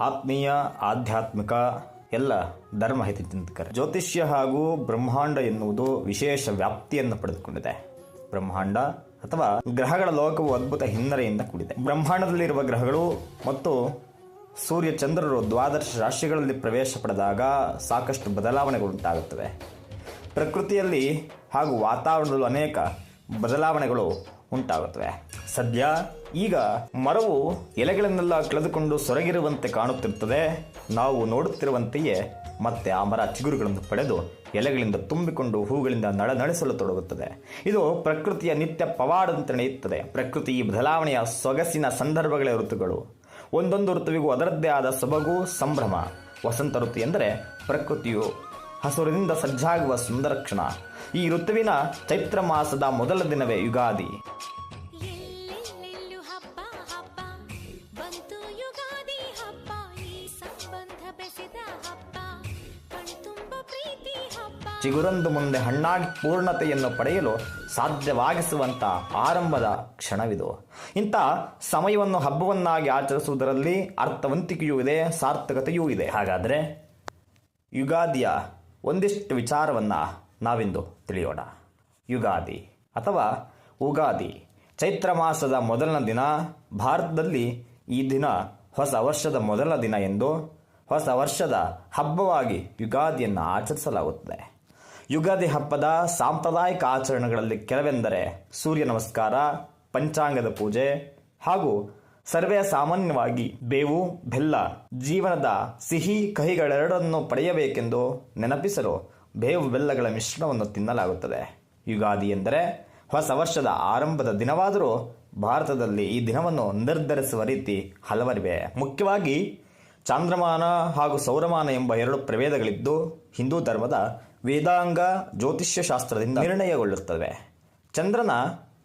ಆತ್ಮೀಯ, ಆಧ್ಯಾತ್ಮಿಕ ಎಲ್ಲ ಧರ್ಮ ಹಿತಚಿಂತಕರು ಜ್ಯೋತಿಷ್ಯ ಹಾಗೂ ಬ್ರಹ್ಮಾಂಡ ಎನ್ನುವುದು ವಿಶೇಷ ವ್ಯಾಪ್ತಿಯನ್ನು ಪಡೆದುಕೊಂಡಿದೆ. ಬ್ರಹ್ಮಾಂಡ ಅಥವಾ ಗ್ರಹಗಳ ಲೋಕವು ಅದ್ಭುತ ಹಿನ್ನೆಲೆಯಿಂದ ಕೂಡಿದೆ. ಬ್ರಹ್ಮಾಂಡದಲ್ಲಿರುವ ಗ್ರಹಗಳು ಮತ್ತು ಸೂರ್ಯ ಚಂದ್ರರು ದ್ವಾದಶ ರಾಶಿಗಳಲ್ಲಿ ಪ್ರವೇಶ ಪಡೆದಾಗ ಸಾಕಷ್ಟು ಬದಲಾವಣೆಗಳು ಉಂಟಾಗುತ್ತವೆ ಪ್ರಕೃತಿಯಲ್ಲಿ ಹಾಗೂ ವಾತಾವರಣದಲ್ಲೂ ಅನೇಕ ಬದಲಾವಣೆಗಳು ಉಂಟಾಗುತ್ತವೆ. ಸದ್ಯ ಈಗ ಮರವು ಎಲೆಗಳನ್ನೆಲ್ಲ ಕಳೆದುಕೊಂಡು ಸೊರಗಿರುವಂತೆ ಕಾಣುತ್ತಿರುತ್ತದೆ. ನಾವು ನೋಡುತ್ತಿರುವಂತೆಯೇ ಮತ್ತೆ ಆ ಮರ ಚಿಗುರುಗಳನ್ನು ಪಡೆದು ಎಲೆಗಳಿಂದ ತುಂಬಿಕೊಂಡು ಹೂಗಳಿಂದ ನಳನಳಿಸಲು ತೊಡಗುತ್ತದೆ. ಇದು ಪ್ರಕೃತಿಯ ನಿತ್ಯ ಪವಾಡದಂತೆ ನಡೆಯುತ್ತದೆ. ಪ್ರಕೃತಿ ಈ ಬದಲಾವಣೆಯ ಸೊಗಸಿನ ಸಂದರ್ಭಗಳ ಋತುಗಳು. ಒಂದೊಂದು ಋತುವಿಗೂ ಅದರದ್ದೇ ಆದ ಸೊಬಗು, ಸಂಭ್ರಮ. ವಸಂತ ಋತು ಎಂದರೆ ಪ್ರಕೃತಿಯು ಹಸುರಿನಿಂದ ಸಜ್ಜಾಗುವ ಸುಂದರ ಕ್ಷಣ ಈ ಋತುವಿನ ಚೈತ್ರ ಮಾಸದ ಮೊದಲ ದಿನವೇ ಯುಗಾದಿ. ಚಿಗುರೊಂದು ಮುಂದೆ ಹಣ್ಣಾಗಿ ಪೂರ್ಣತೆಯನ್ನು ಪಡೆಯಲು ಸಾಧ್ಯವಾಗಿಸುವಂತ ಆರಂಭದ ಕ್ಷಣವಿದು. ಇಂಥ ಸಮಯವನ್ನು ಹಬ್ಬವನ್ನಾಗಿ ಆಚರಿಸುವುದರಲ್ಲಿ ಅರ್ಥವಂತಿಕೆಯೂ ಇದೆ, ಸಾರ್ಥಕತೆಯೂ ಇದೆ. ಹಾಗಾದರೆ ಯುಗಾದಿಯ ಒಂದಿಷ್ಟು ವಿಚಾರವನ್ನು ನಾವಿಂದು ತಿಳಿಯೋಣ. ಯುಗಾದಿ ಅಥವಾ ಉಗಾದಿ ಚೈತ್ರ ಮಾಸದ ಮೊದಲನ ದಿನ, ಭಾರತದಲ್ಲಿ ಈ ದಿನ ಹೊಸ ವರ್ಷದ ಮೊದಲ ದಿನ ಎಂದು ಹೊಸ ವರ್ಷದ ಹಬ್ಬವಾಗಿ ಯುಗಾದಿಯನ್ನು ಆಚರಿಸಲಾಗುತ್ತದೆ. ಯುಗಾದಿ ಹಬ್ಬದ ಸಾಂಪ್ರದಾಯಿಕ ಆಚರಣೆಗಳಲ್ಲಿ ಕೆಲವೆಂದರೆ ಸೂರ್ಯ ನಮಸ್ಕಾರ, ಪಂಚಾಂಗದ ಪೂಜೆ ಹಾಗೂ ಸರ್ವೇ ಸಾಮಾನ್ಯವಾಗಿ ಬೇವು, ಬೆಲ್ಲ, ಜೀವನದ ಸಿಹಿ ಕಹಿಗಳೆರಡನ್ನು ಪಡೆಯಬೇಕೆಂದು ನೆನಪಿಸಲು ಬೇವು ಬೆಲ್ಲಗಳ ಮಿಶ್ರಣವನ್ನು ತಿನ್ನಲಾಗುತ್ತದೆ. ಯುಗಾದಿ ಎಂದರೆ ಹೊಸ ವರ್ಷದ ಆರಂಭದ ದಿನವಾದರೂ ಭಾರತದಲ್ಲಿ ಈ ದಿನವನ್ನು ನಿರ್ಧರಿಸುವ ರೀತಿ ಹಲವರಿವೆ. ಮುಖ್ಯವಾಗಿ ಚಾಂದ್ರಮಾನ ಹಾಗೂ ಸೌರಮಾನ ಎಂಬ ಎರಡು ಪ್ರಭೇದಗಳಿದ್ದು ಹಿಂದೂ ಧರ್ಮದ ವೇದಾಂಗ ಜ್ಯೋತಿಷ್ಯ ಶಾಸ್ತ್ರದಿಂದ ನಿರ್ಣಯಗೊಳ್ಳುತ್ತವೆ. ಚಂದ್ರನ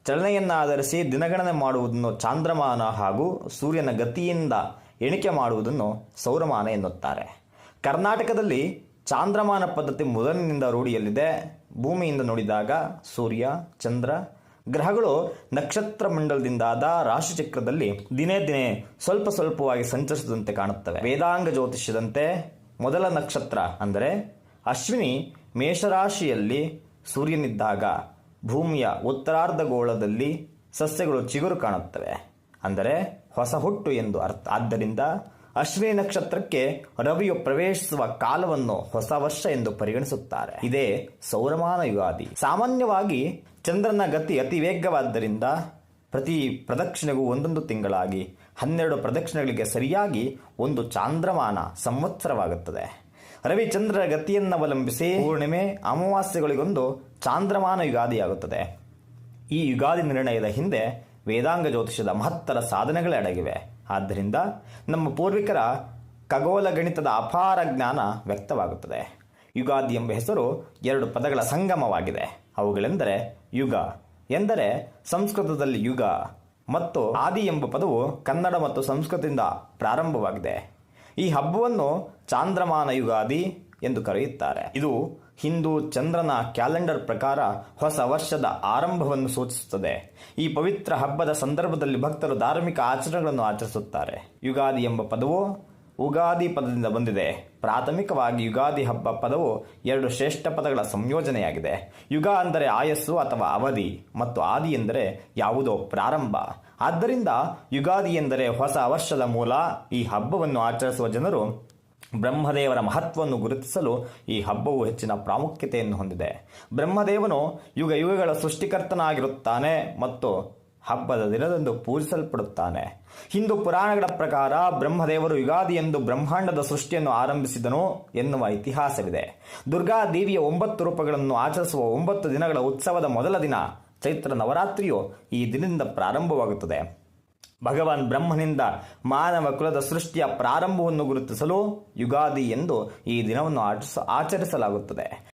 ಚಲನೆಯನ್ನಾಧರಿಸಿ ದಿನಗಣನೆ ಮಾಡುವುದನ್ನು ಚಾಂದ್ರಮಾನ ಹಾಗೂ ಸೂರ್ಯನ ಗತಿಯಿಂದ ಎಣಿಕೆ ಮಾಡುವುದನ್ನು ಸೌರಮಾನ ಎನ್ನುತ್ತಾರೆ. ಕರ್ನಾಟಕದಲ್ಲಿ ಚಾಂದ್ರಮಾನ ಪದ್ಧತಿ ಮೊದಲಿನಿಂದ ರೂಢಿಯಲ್ಲಿದೆ. ಭೂಮಿಯಿಂದ ನೋಡಿದಾಗ ಸೂರ್ಯ, ಚಂದ್ರ, ಗ್ರಹಗಳು ನಕ್ಷತ್ರ ಮಂಡಲದಿಂದಾದ ರಾಶಿಚಕ್ರದಲ್ಲಿ ದಿನೇ ದಿನೇ ಸ್ವಲ್ಪ ಸ್ವಲ್ಪವಾಗಿ ಸಂಚರಿಸಿದಂತೆ ಕಾಣುತ್ತವೆ. ವೇದಾಂಗ ಜ್ಯೋತಿಷ್ಯದಂತೆ ಮೊದಲ ನಕ್ಷತ್ರ ಅಂದರೆ ಅಶ್ವಿನಿ ಮೇಷರಾಶಿಯಲ್ಲಿ ಸೂರ್ಯನಿದ್ದಾಗ ಭೂಮಿಯ ಉತ್ತರಾರ್ಧಗೋಳದಲ್ಲಿ ಸಸ್ಯಗಳು ಚಿಗುರು ಕಾಣುತ್ತವೆ. ಅಂದರೆ ಹೊಸ ಹುಟ್ಟು ಎಂದು ಅರ್ಥ. ಆದ್ದರಿಂದ ಅಶ್ವಿನಿ ನಕ್ಷತ್ರಕ್ಕೆ ರವಿಯು ಪ್ರವೇಶಿಸುವ ಕಾಲವನ್ನು ಹೊಸ ವರ್ಷ ಎಂದು ಪರಿಗಣಿಸುತ್ತಾರೆ. ಇದೇ ಸೌರಮಾನ ಯುಗಾದಿ. ಸಾಮಾನ್ಯವಾಗಿ ಚಂದ್ರನ ಗತಿ ಅತಿ ವೇಗವಾದ್ದರಿಂದ ಪ್ರತಿ ಪ್ರದಕ್ಷಿಣೆಗೂ ಒಂದೊಂದು ತಿಂಗಳಾಗಿ ಹನ್ನೆರಡು ಪ್ರದಕ್ಷಿಣೆಗಳಿಗೆ ಸರಿಯಾಗಿ ಒಂದು ಚಾಂದ್ರಮಾನ ಸಂವತ್ಸರವಾಗುತ್ತದೆ. ರವಿಚಂದ್ರರ ಗತಿಯನ್ನವಲಂಬಿಸಿ ಪೂರ್ಣಿಮೆ ಅಮಾವಾಸ್ಯೆಗಳಿಗೊಂದು ಚಾಂದ್ರಮಾನ ಯುಗಾದಿಯಾಗುತ್ತದೆ. ಈ ಯುಗಾದಿ ನಿರ್ಣಯದ ಹಿಂದೆ ವೇದಾಂಗ ಜ್ಯೋತಿಷದ ಮಹತ್ತರ ಸಾಧನೆಗಳೇ ಅಡಗಿವೆ. ಆದ್ದರಿಂದ ನಮ್ಮ ಪೂರ್ವಿಕರ ಖಗೋಲ ಗಣಿತದ ಅಪಾರ ಜ್ಞಾನ ವ್ಯಕ್ತವಾಗುತ್ತದೆ. ಯುಗಾದಿ ಎಂಬ ಹೆಸರು ಎರಡು ಪದಗಳ ಸಂಗಮವಾಗಿದೆ. ಅವುಗಳೆಂದರೆ ಯುಗ ಎಂದರೆ ಸಂಸ್ಕೃತದಲ್ಲಿ ಯುಗ ಮತ್ತು ಆದಿ ಎಂಬ ಪದವು ಕನ್ನಡ ಮತ್ತು ಸಂಸ್ಕೃತದಿಂದ ಪ್ರಾರಂಭವಾಗಿದೆ. ಈ ಹಬ್ಬವನ್ನು ಚಾಂದ್ರಮಾನ ಯುಗಾದಿ ಎಂದು ಕರೆಯುತ್ತಾರೆ. ಇದು ಹಿಂದೂ ಚಂದ್ರನ ಕ್ಯಾಲೆಂಡರ್ ಪ್ರಕಾರ ಹೊಸ ವರ್ಷದ ಆರಂಭವನ್ನು ಸೂಚಿಸುತ್ತದೆ. ಈ ಪವಿತ್ರ ಹಬ್ಬದ ಸಂದರ್ಭದಲ್ಲಿ ಭಕ್ತರು ಧಾರ್ಮಿಕ ಆಚರಣೆಗಳನ್ನು ಆಚರಿಸುತ್ತಾರೆ. ಯುಗಾದಿ ಎಂಬ ಪದವು ಉಗಾದಿ ಪದದಿಂದ ಬಂದಿದೆ. ಪ್ರಾಥಮಿಕವಾಗಿ ಯುಗಾದಿ ಹಬ್ಬ ಪದವು ಎರಡು ಶ್ರೇಷ್ಠ ಪದಗಳ ಸಂಯೋಜನೆಯಾಗಿದೆ. ಯುಗ ಅಂದರೆ ಆಯಸ್ಸು ಅಥವಾ ಅವಧಿ ಮತ್ತು ಆದಿ ಎಂದರೆ ಯಾವುದೋ ಪ್ರಾರಂಭ. ಆದ್ದರಿಂದ ಯುಗಾದಿ ಎಂದರೆ ಹೊಸ ವರ್ಷದ ಮೂಲ. ಈ ಹಬ್ಬವನ್ನು ಆಚರಿಸುವ ಜನರು ಬ್ರಹ್ಮದೇವರ ಮಹತ್ವವನ್ನು ಗುರುತಿಸಲು ಈ ಹಬ್ಬವು ಹೆಚ್ಚಿನ ಪ್ರಾಮುಖ್ಯತೆಯನ್ನು ಹೊಂದಿದೆ. ಬ್ರಹ್ಮದೇವನು ಯುಗ ಯುಗಗಳ ಸೃಷ್ಟಿಕರ್ತನಾಗಿರುತ್ತಾನೆ ಮತ್ತು ಹಬ್ಬದ ದಿನದಂದು ಪೂಜಿಸಲ್ಪಡುತ್ತಾನೆ. ಹಿಂದೂ ಪುರಾಣಗಳ ಪ್ರಕಾರ ಬ್ರಹ್ಮದೇವರು ಯುಗಾದಿ ಎಂದು ಬ್ರಹ್ಮಾಂಡದ ಸೃಷ್ಟಿಯನ್ನು ಆರಂಭಿಸಿದನು ಎನ್ನುವ ಇತಿಹಾಸವಿದೆ. ದುರ್ಗಾ ದೇವಿಯ ಒಂಬತ್ತು ರೂಪಗಳನ್ನು ಆಚರಿಸುವ ಒಂಬತ್ತು ದಿನಗಳ ಉತ್ಸವದ ಮೊದಲ ದಿನ ಚೈತ್ರ ನವರಾತ್ರಿಯು ಈ ದಿನದಿಂದ ಪ್ರಾರಂಭವಾಗುತ್ತದೆ. ಭಗವಾನ್ ಬ್ರಹ್ಮನಿಂದ ಮಾನವ ಕುಲದ ಸೃಷ್ಟಿಯ ಪ್ರಾರಂಭವನ್ನು ಗುರುತಿಸಲು ಯುಗಾದಿ ಎಂದು ಈ ದಿನವನ್ನು ಆಚರಿಸ ಆಚರಿಸಲಾಗುತ್ತದೆ.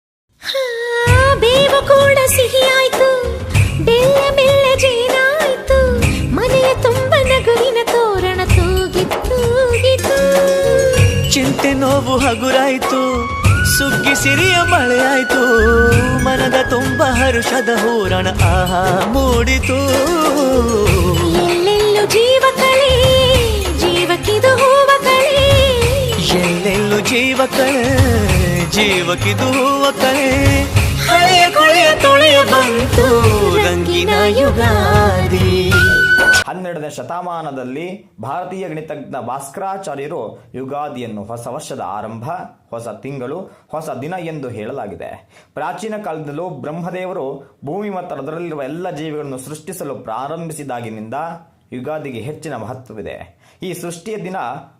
ಬೇವು ಕೂಡ ಸಿಹಿಯಾಯ್ತು. ಬೆಲ್ಲ ಬೆಲ್ಲ ಜೇನಾಯ್ತು. ಮನೆಯ ತುಂಬ ಚಿಂತೆ ನೋವು ಹಗುರಾಯಿತು. ಸುಗ್ಗಿ ಸಿರಿಯ ಮಳೆಯಾಯಿತು ಹರುಷದ ಹೂರಣ ಆಹಾ ಮೂಡಿತು ಎಲ್ಲೆಲ್ಲೂ ಜೀವ ಕಳೆ ಜೀವಕ್ಕಿದು ಹೂವ ಕಳೆ ಜೀವ ಕಳೆ ಜೀವಕ್ಕಿದು ಹೂವ ಕಳೆ ಹಳೆಯ ಕೊಳೆಯ ತೊಳೆಯ ಹನ್ನೆರಡನೇ ಶತಮಾನದಲ್ಲಿ ಭಾರತೀಯ ಗಣಿತಜ್ಞ ಭಾಸ್ಕರಾಚಾರ್ಯರು ಯುಗಾದಿಯನ್ನು ಹೊಸ ವರ್ಷದ ಆರಂಭ, ಹೊಸ ತಿಂಗಳು, ಹೊಸ ದಿನ ಎಂದು ಹೇಳಲಾಗಿದೆ. ಪ್ರಾಚೀನ ಕಾಲದಲ್ಲೂ ಬ್ರಹ್ಮದೇವರು ಭೂಮಿ ಮತ್ತು ಅದರಲ್ಲಿರುವ ಎಲ್ಲ ಜೀವಿಗಳನ್ನು ಸೃಷ್ಟಿಸಲು ಪ್ರಾರಂಭಿಸಿದಾಗಿನಿಂದ ಯುಗಾದಿಗೆ ಹೆಚ್ಚಿನ ಮಹತ್ವವಿದೆ. ಈ ಸೃಷ್ಟಿಯ ದಿನ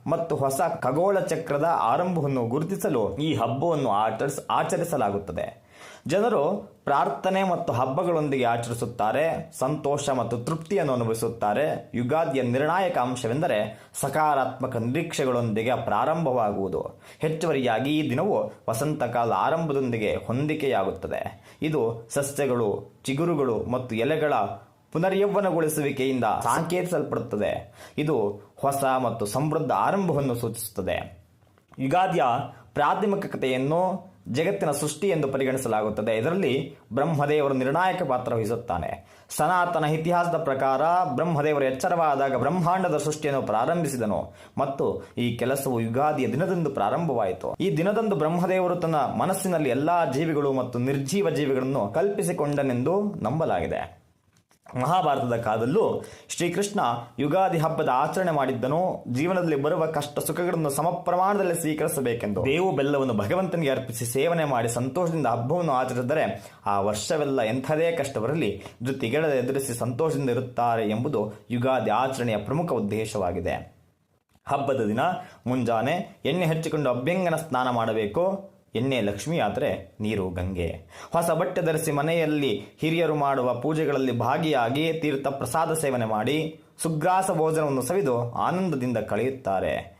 ಮತ್ತು ಹೊಸ ಖಗೋಳ ಚಕ್ರದ ಆರಂಭವನ್ನು ಗುರುತಿಸಲು ಈ ಹಬ್ಬವನ್ನು ಆಚರಿಸ, ಆಚರಿಸಲಾಗುತ್ತದೆ. ಜನರು ಪ್ರಾರ್ಥನೆ ಮತ್ತು ಹಬ್ಬಗಳೊಂದಿಗೆ ಆಚರಿಸುತ್ತಾರೆ, ಸಂತೋಷ ಮತ್ತು ತೃಪ್ತಿಯನ್ನು ಅನುಭವಿಸುತ್ತಾರೆ. ಯುಗಾದಿಯ ನಿರ್ಣಾಯಕ ಅಂಶವೆಂದರೆ ಸಕಾರಾತ್ಮಕ ನಿರೀಕ್ಷೆಗಳೊಂದಿಗೆ ಪ್ರಾರಂಭವಾಗುವುದು. ಹೆಚ್ಚುವರಿಯಾಗಿ ಈ ದಿನವು ವಸಂತಕಾಲ ಆರಂಭದೊಂದಿಗೆ ಹೊಂದಿಕೆಯಾಗುತ್ತದೆ. ಇದು ಸಸ್ಯಗಳು, ಚಿಗುರುಗಳು ಮತ್ತು ಎಲೆಗಳ ಪುನರ್ಯೌವನಗೊಳಿಸುವಿಕೆಯಿಂದ ಸಾಂಕೇತಿಸಲ್ಪಡುತ್ತದೆ. ಇದು ಹೊಸ ಮತ್ತು ಸಮೃದ್ಧ ಆರಂಭವನ್ನು ಸೂಚಿಸುತ್ತದೆ. ಯುಗಾದಿಯ ಪ್ರಾಥಮಿಕತೆಯನ್ನು ಜಗತ್ತಿನ ಸೃಷ್ಟಿ ಎಂದು ಪರಿಗಣಿಸಲಾಗುತ್ತದೆ. ಇದರಲ್ಲಿ ಬ್ರಹ್ಮದೇವರು ನಿರ್ಣಾಯಕ ಪಾತ್ರ ವಹಿಸುತ್ತಾನೆ. ಸನಾತನ ಇತಿಹಾಸದ ಪ್ರಕಾರ ಬ್ರಹ್ಮದೇವರು ಎಚ್ಚರವಾದಾಗ ಬ್ರಹ್ಮಾಂಡದ ಸೃಷ್ಟಿಯನ್ನು ಪ್ರಾರಂಭಿಸಿದನು ಮತ್ತು ಈ ಕೆಲಸವು ಯುಗಾದಿಯ ದಿನದಂದು ಪ್ರಾರಂಭವಾಯಿತು. ಈ ದಿನದಂದು ಬ್ರಹ್ಮದೇವರು ತನ್ನ ಮನಸ್ಸಿನಲ್ಲಿ ಎಲ್ಲಾ ಜೀವಿಗಳು ಮತ್ತು ನಿರ್ಜೀವ ಜೀವಿಗಳನ್ನು ಕಲ್ಪಿಸಿಕೊಂಡನೆಂದು ನಂಬಲಾಗಿದೆ. ಮಹಾಭಾರತದ ಕಾಲದಲ್ಲೂ ಶ್ರೀಕೃಷ್ಣ ಯುಗಾದಿ ಹಬ್ಬದ ಆಚರಣೆ ಮಾಡಿದ್ದನು, ಜೀವನದಲ್ಲಿ ಬರುವ ಕಷ್ಟ ಸುಖಗಳನ್ನು ಸಮ ಪ್ರಮಾಣದಲ್ಲಿ ಸ್ವೀಕರಿಸಬೇಕೆಂದು ಬೇವು ಬೆಲ್ಲವನ್ನು ಭಗವಂತನಿಗೆ ಅರ್ಪಿಸಿ ಸೇವನೆ ಮಾಡಿ ಸಂತೋಷದಿಂದ ಹಬ್ಬವನ್ನು ಆಚರಿಸಿದರೆ ಆ ವರ್ಷವೆಲ್ಲ ಎಂಥದೇ ಕಷ್ಟ ಬರಲಿ ಜೊತೆಗೆಳದ ಎದುರಿಸಿ ಸಂತೋಷದಿಂದ ಇರುತ್ತಾರೆ ಎಂಬುದು ಯುಗಾದಿ ಆಚರಣೆಯ ಪ್ರಮುಖ ಉದ್ದೇಶವಾಗಿದೆ. ಹಬ್ಬದ ದಿನ ಮುಂಜಾನೆ ಎಣ್ಣೆ ಹಚ್ಚಿಕೊಂಡು ಅಭ್ಯಂಗನ ಸ್ನಾನ ಮಾಡಬೇಕು. ಎಣ್ಣೆ ಲಕ್ಷ್ಮಿ ಆದರೆ ನೀರು ಗಂಗೆ. ಹೊಸ ಬಟ್ಟೆ ಧರಿಸಿ ಮನೆಯಲ್ಲಿ ಹಿರಿಯರು ಮಾಡುವ ಪೂಜೆಗಳಲ್ಲಿ ಭಾಗಿಯಾಗಿ ತೀರ್ಥ ಪ್ರಸಾದ ಸೇವನೆ ಮಾಡಿ ಸುಗ್ರಾಸ ಭೋಜನವನ್ನು ಸವಿದು ಆನಂದದಿಂದ ಕಳೆಯುತ್ತಾರೆ.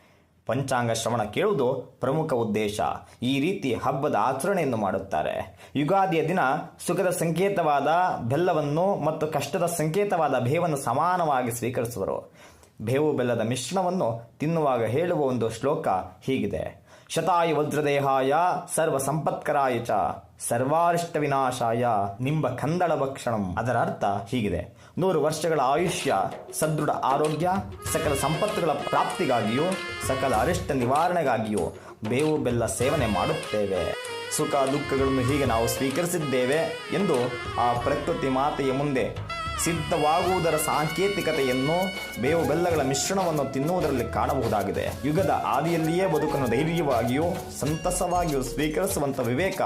ಪಂಚಾಂಗ ಶ್ರವಣ ಕೇಳುವುದು ಪ್ರಮುಖ ಉದ್ದೇಶ. ಈ ರೀತಿ ಹಬ್ಬದ ಆಚರಣೆಯನ್ನು ಮಾಡುತ್ತಾರೆ. ಯುಗಾದಿಯ ದಿನ ಸುಖದ ಸಂಕೇತವಾದ ಬೆಲ್ಲವನ್ನು ಮತ್ತು ಕಷ್ಟದ ಸಂಕೇತವಾದ ಬೇವನ್ನು ಸಮಾನವಾಗಿ ಸ್ವೀಕರಿಸುವರು. ಬೇವು ಬೆಲ್ಲದ ಮಿಶ್ರಣವನ್ನು ತಿನ್ನುವಾಗ ಹೇಳುವ ಒಂದು ಶ್ಲೋಕ ಹೀಗಿದೆ. ಶತಾಯು ವಜ್ರದೇಹಾಯ ಸರ್ವ ಸಂಪತ್ಕರಾಯ ಚ ಸರ್ವಾರಿಷ್ಟ ವಿನಾಶಾಯ ನಿಂಬ ಕಂದಳ ಭಕ್ಷಣಂ ಅದರ ಅರ್ಥ ಹೀಗಿದೆ. ನೂರು ವರ್ಷಗಳ ಆಯುಷ್ಯ, ಸದೃಢ ಆರೋಗ್ಯ, ಸಕಲ ಸಂಪತ್ತುಗಳ ಪ್ರಾಪ್ತಿಗಾಗಿಯೂ, ಸಕಲ ಅರಿಷ್ಟ ನಿವಾರಣೆಗಾಗಿಯೂ ಬೇವು ಬೆಲ್ಲ ಸೇವನೆ ಮಾಡುತ್ತೇವೆ. ಸುಖ ದುಃಖಗಳನ್ನು ಹೀಗೆ ನಾವು ಸ್ವೀಕರಿಸಿದ್ದೇವೆ ಎಂದು ಆ ಪ್ರಕೃತಿ ಮಾತೆಯ ಮುಂದೆ ಸಿದ್ಧವಾಗುವುದರ ಸಾಂಕೇತಿಕತೆಯನ್ನು ಬೇವು ಬೆಲ್ಲಗಳ ಮಿಶ್ರಣವನ್ನು ತಿನ್ನುವುದರಲ್ಲಿ ಕಾಣಬಹುದಾಗಿದೆ. ಯುಗದ ಆದಿಯಲ್ಲಿಯೇ ಬದುಕನ್ನು ಧೈರ್ಯವಾಗಿಯೂ ಸಂತಸವಾಗಿಯೂ ಸ್ವೀಕರಿಸುವಂತ ವಿವೇಕ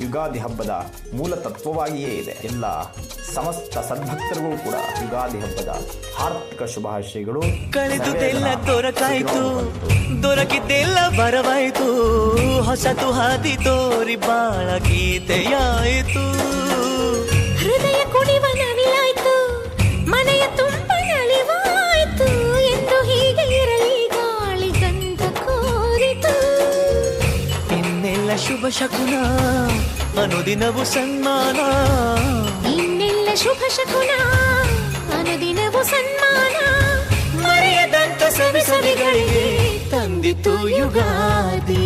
ಯುಗಾದಿ ಹಬ್ಬದ ಮೂಲ ತತ್ವವಾಗಿಯೇ ಇದೆ. ಎಲ್ಲ ಸಮಸ್ತ ಸದ್ಭಕ್ತರಿಗೂ ಕೂಡ ಯುಗಾದಿ ಹಬ್ಬದ ಹಾರ್ದಿಕ ಶುಭಾಶಯಗಳು. ದೊರಕಾಯಿತು. ದೊರಕಿದ್ದೆಲ್ಲ ಬರವಾಯಿತು. ಹೊಸತು ಹಾದಿ ತೋರಿ ಬಾಳ ಗೀತೆಯಾಯಿತು. ಇನ್ನೆಲ್ಲ ಶುಭ ಶಕುನ ಅನುದಿನವು ಸನ್ಮಾನ ಇನ್ನೆಲ್ಲ ಶುಭ ಶಕುನ ಅನುದಿನವು ಸನ್ಮಾನ ಮರೆಯದಂತ ಸವಿ ಸವಿಗಳಿಗೆ ತಂದಿತು ಯುಗಾದಿ